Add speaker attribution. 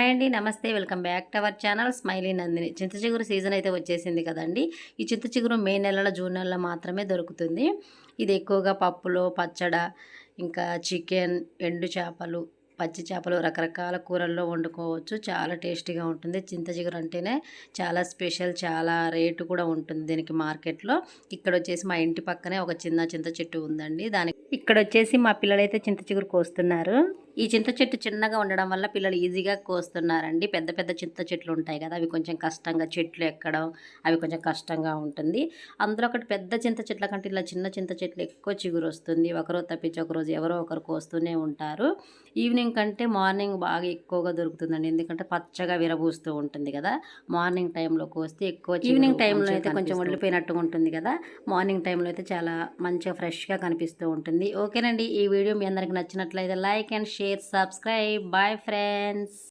Speaker 1: Hi అండి నమస్తే welcome back to our channel smiley Nandini. చింత చిగురు సీజన్ అయితే వచ్చేసింది కదండి. ఈ చింత చిగురు మే నెలలో జూన్ నెలలో మాత్రమే దొరుకుతుంది. ఇది ఎక్కువగా పప్పులో పచ్చడ ఇంకా చికెన్ ఎండు చేపలు పచ్చి చేపలు రకరకాల కూరల్లో వండుకోవచ్చు. చాలా టేస్టీగా ఉంటుంది. చింత చిగురు అంటేనే చాలా స్పెషల్ చాలా రేటు కూడా ఉంటుంది దీనికి మార్కెట్లో. ఇక్కడ వచ్చేసి మా ఇంటి పక్కనే ఒక చిన్న చింత చెట్టు ఉందండి. దానికి ఇక్కడ వచ్చేసి మా పిల్లలైతే చింత చిగురు కోస్తున్నారు. ఈ చింత చెట్టు చిన్నగా ఉండడం వల్ల పిల్లలు ఈజీగా కోస్తున్నారండి. పెద్ద పెద్ద చింత చెట్లు ఉంటాయి కదా అవి కొంచెం కష్టంగా చెట్లు ఎక్కడం అవి కొంచెం కష్టంగా ఉంటుంది. అందులో ఒకటి పెద్ద చింత చెట్ల కంటే ఇలా చిన్న చింత చెట్లు ఎక్కువ చిగురు వస్తుంది. ఒకరో తప్పించి ఒకరోజు ఎవరో ఒకరు కోస్తూనే ఉంటారు. ఈవినింగ్ కంటే మార్నింగ్ బాగా ఎక్కువగా దొరుకుతుందండి. ఎందుకంటే పచ్చగా విరబూస్తూ ఉంటుంది కదా మార్నింగ్ టైంలో కోస్తే ఎక్కువ ఈవినింగ్ టైంలో అయితే కొంచెం వదిలిపోయినట్టుగా ఉంటుంది కదా మార్నింగ్ టైంలో అయితే చాలా మంచిగా ఫ్రెష్గా కనిపిస్తూ ఉంటుంది. ఓకేనండి ఈ వీడియో మీ అందరికి నచ్చినట్లయితే like and share subscribe. Bye friends.